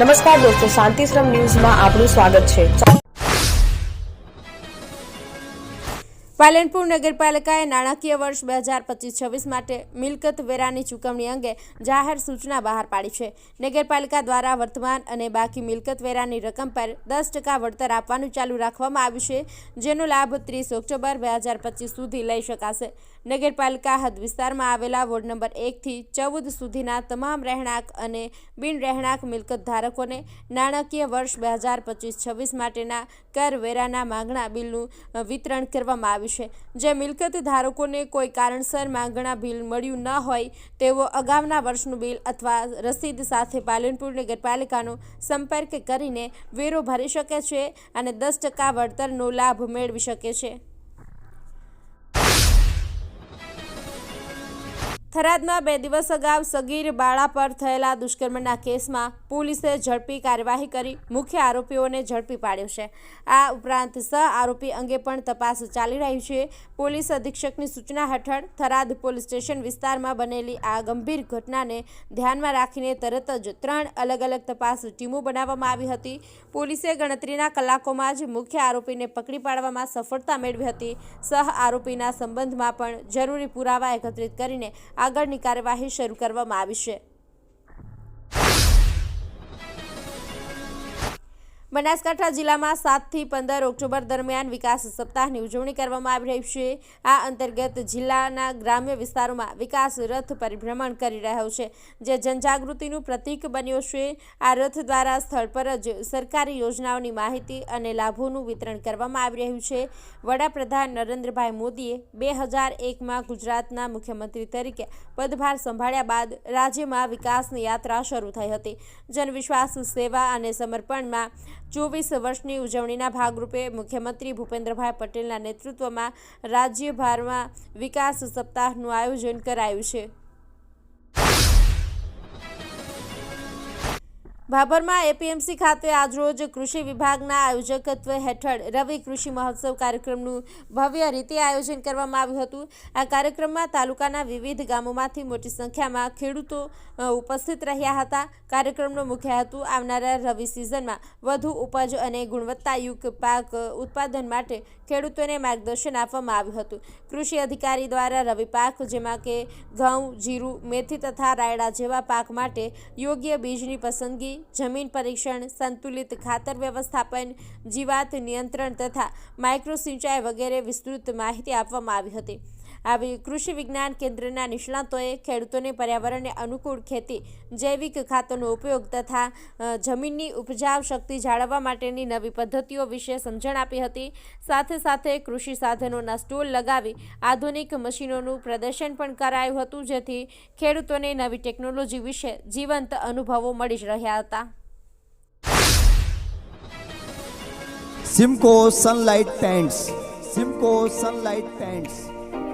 નમસ્કાર દોસ્તો, શાંતિશ્રમ ન્યૂઝમાં આપનું સ્વાગત છે. પાલનપુર નગરપાલિકાએ નાણાકીય વર્ષ બે હજાર પચીસ છવ્વીસ માટે મિલકત વેરાની ચૂકવણી અંગે જાહેર સૂચના બહાર પાડી છે. નગરપાલિકા દ્વારા વર્તમાન અને બાકી મિલકત વેરાની રકમ પર દસ ટકા વળતર આપવાનું ચાલુ રાખવામાં આવ્યું છે, જેનો લાભ ત્રીસ ઓક્ટોબર બે હજાર પચીસ સુધી લઈ શકાશે. નગરપાલિકા હદ વિસ્તારમાં આવેલા વોર્ડ નંબર એકથી ચૌદ સુધીના તમામ રહેણાંક અને બિન રહેણાંક મિલકત ધારકોને નાણાકીય વર્ષ બે હજાર પચીસ છવ્વીસ માટેના કરવેરાના માંગણા બિલનું વિતરણ કરવામાં આવ્યું છે. જે મિલકત ધારકોને કોઈ કારણસર માંગણા બિલ મળ્યું ન હોય તેઓ અગાઉના વર્ષનું બિલ અથવા રસીદ સાથે પાલનપુર નગરપાલિકાનો સંપર્ક કરીને વેરો ભરી શકે છે અને દસ ટકા વળતરનો લાભ મેળવી શકે છે. થરાદમાં બે દિવસ અગાઉ સગીર બાળા પર થયેલા દુષ્કર્મના કેસમાં પોલીસે ઝડપી કાર્યવાહી કરી. મુખ્ય આરોપીઓને ઝડપી પાડ્યો છે. આ ઉપરાંત સહ આરોપી અંગે પણ તપાસ ચાલી રહી છે. પોલીસ અધિક્ષકની સૂચના હેઠળ થરાદ પોલીસ સ્ટેશન વિસ્તારમાં બનેલી આ ગંભીર ઘટનાને ધ્યાનમાં રાખીને તરત જ ત્રણ અલગ અલગ તપાસ ટીમો બનાવવામાં આવી હતી. પોલીસે ગણતરીના કલાકોમાં જ મુખ્ય આરોપીને પકડી પાડવામાં સફળતા મેળવી હતી. સહ આરોપીના સંબંધમાં પણ જરૂરી પુરાવા એકત્રિત કરીને આગળની કાર્યવાહી શરૂ કરવામાં આવી છે. બનાસકાંઠા જિલ્લામાં સાતથી પંદર ઓક્ટોબર દરમિયાન વિકાસ સપ્તાહની ઉજવણી કરવામાં આવી રહી છે. આ અંતર્ગત જિલ્લાના ગ્રામ્ય વિસ્તારોમાં વિકાસ રથ પરિભ્રમણ કરી રહ્યો છે, જે જનજાગૃતિનું પ્રતીક બન્યો છે. આ રથ દ્વારા સ્થળ પર જ સરકારી યોજનાઓની માહિતી અને લાભોનું વિતરણ કરવામાં આવી રહ્યું છે. વડાપ્રધાન નરેન્દ્રભાઈ મોદીએ બે હજાર એકમાં ગુજરાતના મુખ્યમંત્રી તરીકે પદભાર સંભાળ્યા બાદ રાજ્યમાં વિકાસની યાત્રા શરૂ થઈ હતી. જનવિશ્વાસ, સેવા અને સમર્પણમાં ચોવીસ વર્ષની ઉજવણીના ભાગરૂપે મુખ્યમંત્રી ભૂપેન્દ્રભાઈ પટેલના નેતૃત્વમાં રાજ્યભરમાં વિકાસ સપ્તાહનું આયોજન કરાયું છે. ભાભરમાં એપીએમસી ખાતે આજરોજ કૃષિ વિભાગના આયોજકત્વ હેઠળ રવિ કૃષિ મહોત્સવ કાર્યક્રમનું ભવ્ય રીતે આયોજન કરવામાં આવ્યું હતું. આ કાર્યક્રમમાં તાલુકાના વિવિધ ગામોમાંથી મોટી સંખ્યામાં ખેડૂતો ઉપસ્થિત રહ્યા હતા. કાર્યક્રમનો મુખ્ય હેતુ આવનારા રવિ સિઝનમાં વધુ ઉપજ અને ગુણવત્તાયુક્ત પાક ઉત્પાદન માટે ખેડૂતોને માર્ગદર્શન આપવામાં આવ્યું હતું. કૃષિ અધિકારી દ્વારા રવિ પાક જેમાં કે ઘઉં, જીરું, મેથી તથા રાયડા જેવા પાક માટે યોગ્ય બીજની પસંદગી જમીન પરીક્ષણ, સંતુલિત ખાતર વ્યવસ્થાપન, જીવાત નિયંત્રણ તથા માઇક્રો સિંચાઈ વગેરે વિસ્તૃત માહિતી આપવામાં આવી હતી. આવી કૃષિ વિજ્ઞાન કેન્દ્રના નિષ્ણાતોએ ખેડૂતોને પર્યાવરણને અનુકૂળ ખેતી, જૈવિક ખાતરનો ઉપયોગ તથા જમીનની ઉપજાવ શક્તિ જાળવવા માટેની નવી પદ્ધતિઓ વિશે સમજણ આપી હતી. સાથે સાથે કૃષિ સાધનોના સ્ટોલ લગાવી આધુનિક મશીનોનું પ્રદર્શન પણ કરાયું હતું, જેથી ખેડૂતોને નવી ટેકનોલોજી વિશે જીવંત અનુભવો મળી રહ્યા હતા. Simco sunlight paints Simco sunlight paints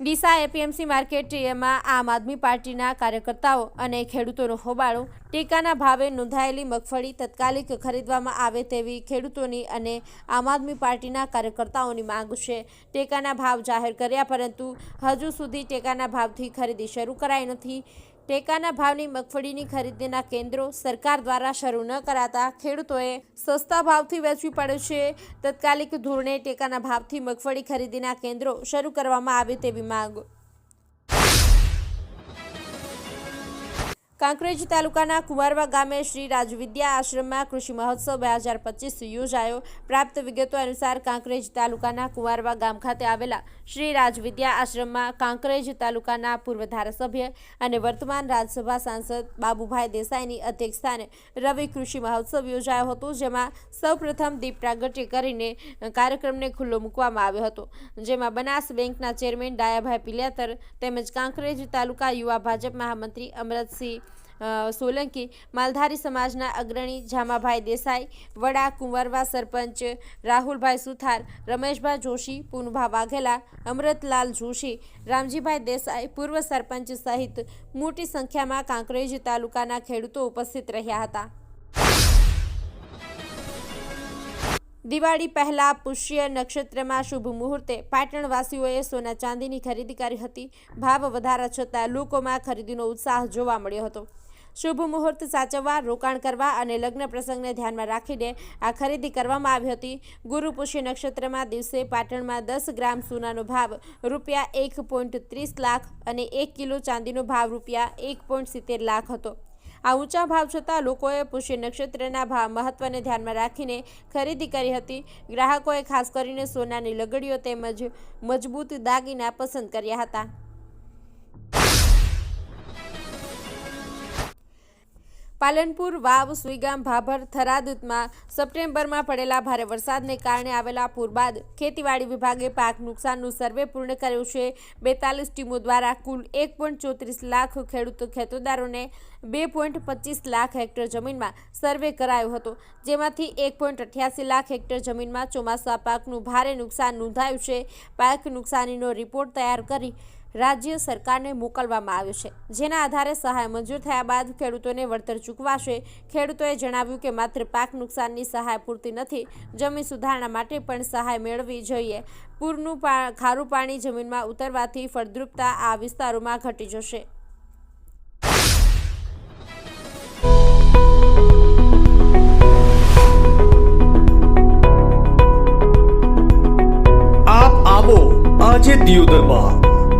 Deesa APMC માર્કેટમાં આમ આદમી પાર્ટીના કાર્યકર્તાઓ અને ખેડૂતોનો હોબાળો, ટેકાના ભાવે નોંધાયેલી મગફળી તત્કાલિક ખરીદવામાં આવે તેવી ખેડૂતોની અને આમ આદમી પાર્ટીના કાર્યકર્તાઓની માંગ છે. ટેકાના ભાવ જાહેર કર્યા, પરંતુ હજુ સુધી ટેકાના ભાવથી ખરીદી શરૂ કરાઈ નથી. ટેકાના ભાવની મગફળીની ખરીદીના કેન્દ્રો સરકાર દ્વારા શરૂ ન કરાતા ખેડૂતોએ સસ્તા ભાવથી વેચવી પડે છે. તત્કાલિક ધોરણે ટેકાના ભાવથી મગફળી ખરીદીના કેન્દ્રો શરૂ કરવામાં આવે તેવી માંગ કાંકરેજ તાલુકાના કુમારવા ગામે શ્રી રાજવિદ્યા આશ્રમમાં કૃષિ મહોત્સવ બે હજાર પચીસ યોજાયો. પ્રાપ્ત વિગતો અનુસાર કાંકરેજ તાલુકાના કુમારવા ગામ ખાતે આવેલા શ્રી રાજવિદ્યા આશ્રમમાં કાંકરેજ તાલુકાના પૂર્વ ધારાસભ્ય અને વર્તમાન રાજ્યસભા સાંસદ બાબુભાઈ દેસાઈની અધ્યક્ષસ્થાને રવિ કૃષિ મહોત્સવ યોજાયો હતો, જેમાં સૌપ્રથમ દીપ પ્રાગટ્ય કરીને કાર્યક્રમને ખુલ્લો મૂકવામાં આવ્યો હતો. જેમાં બનાસ બેંકના ચેરમેન ડાયાભાઈ પિલિયાતર તેમજ કાંકરેજ તાલુકા યુવા ભાજપ મહામંત્રી અમરતસિંહ સોલંકી, માલધારી સમાજના અગ્રણી જામાભાઈ દેસાઈ, વડા કુંવરવા સરપંચ રાહુલભાઈ સુથાર, રમેશભાઈ જોશી, પૂનભા વાઘેલા, અમૃતલાલ જોશી, રામજીભાઈ દેસાઈ, પૂર્વ સરપંચ સહિત મોટી સંખ્યામાં કાંકરેજ તાલુકાના ખેડૂતો ઉપસ્થિત રહ્યા હતા. દિવાળી પહેલા પુષ્ય નક્ષત્રમાં શુભ મુહૂર્તે પાટણવાસીઓએ સોના ચાંદીની ખરીદી કરી હતી. ભાવ વધારા છતાં લોકોમાં ખરીદીનો ઉત્સાહ જોવા મળ્યો હતો. શુભ મુહૂર્ત સાચવવા, રોકાણ કરવા અને લગ્ન પ્રસંગને ધ્યાનમાં રાખીને આ ખરીદી કરવામાં આવી હતી. ગુરુ પુષ્ય નક્ષત્રમાં દિવસે પાટણમાં દસ ગ્રામ સોનાનો ભાવ રૂપિયા એક ત્રીસ લાખ અને એક કિલો ચાંદીનો ભાવ રૂપિયા એક સિત્તેર લાખ હતો. આ ઊંચા ભાવ છતાં લોકોએ પુષ્ય નક્ષત્રના ભાવ મહત્વને ધ્યાનમાં રાખીને ખરીદી કરી હતી. ગ્રાહકોએ ખાસ કરીને સોનાની લગડીઓ તેમજ મજબૂત દાગીના પસંદ કર્યા હતા. પાલનપુર, વાવ, સુઈગામ, ભાભર, થરાદમાં સપ્ટેમ્બરમાં પડેલા ભારે વરસાદને કારણે આવેલા પૂર બાદ ખેતીવાડી વિભાગે પાક નુકસાનનું સર્વે પૂર્ણ કર્યું છે. બેતાલીસ ટીમો દ્વારા કુલ એક ચોત્રીસ લાખ ખેડૂત ખેતોદારોને બે પોઈન્ટ પચીસ લાખ હેક્ટર જમીનમાં સર્વે કરાયો હતો, જેમાંથી એક પોઈન્ટ અઠ્યાસી લાખ હેક્ટર જમીનમાં ચોમાસા પાકનું ભારે નુકસાન નોંધાયું છે. પાક નુકસાનીનો રિપોર્ટ તૈયાર કરી રાજ્ય સરકારને મોકલવામાં આવ્યો છે. જેના આધારે સહાય મંજૂર થયા બાદ ખેડૂતોને વળતર ચૂકવાશે. ખેડૂતોએ જણાવ્યું કે માત્ર પાક નુકસાનની સહાય પૂરતી નથી, જમીન સુધારણા માટે પણ સહાય મેળવવી જોઈએ. પૂરનું ખારું પાણી જમીનમાં ઉતરવાથી ફળદ્રુપતા આ વિસ્તારોમાં ઘટી જશે. આજે દિયોદરમાં.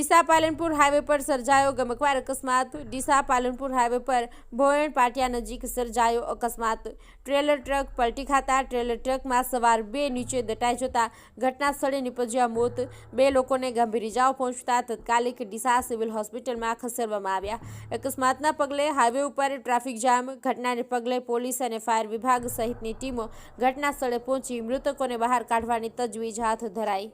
ડીસા પાલનપુર હાઈવે પર સર્જાયો ગમકવાર અકસ્માત. ડીસા પાલનપુર હાઈવે પર ભોયણ પાટિયા નજીક સર્જાયો અકસ્માત. ટ્રેલર ટ્રક પલટી ખાતા ટ્રેલર ટ્રકમાં સવાર બે નીચે દટાઈ જતા ઘટના સ્થળે નિપજ્યા મોત. બે લોકોને ગંભીર ઇજાઓ પહોંચતા તત્કાલિક ડીસા સિવિલ હોસ્પિટલમાં ખસેડવામાં આવ્યા. અકસ્માતના પગલે હાઈવે ઉપર ટ્રાફિક જામ. ઘટનાને પગલે પોલીસ અને ફાયર વિભાગ સહિતની ટીમો ઘટના સ્થળે પહોંચી મૃતકોને બહાર કાઢવાની તજવીજ હાથ ધરાઈ.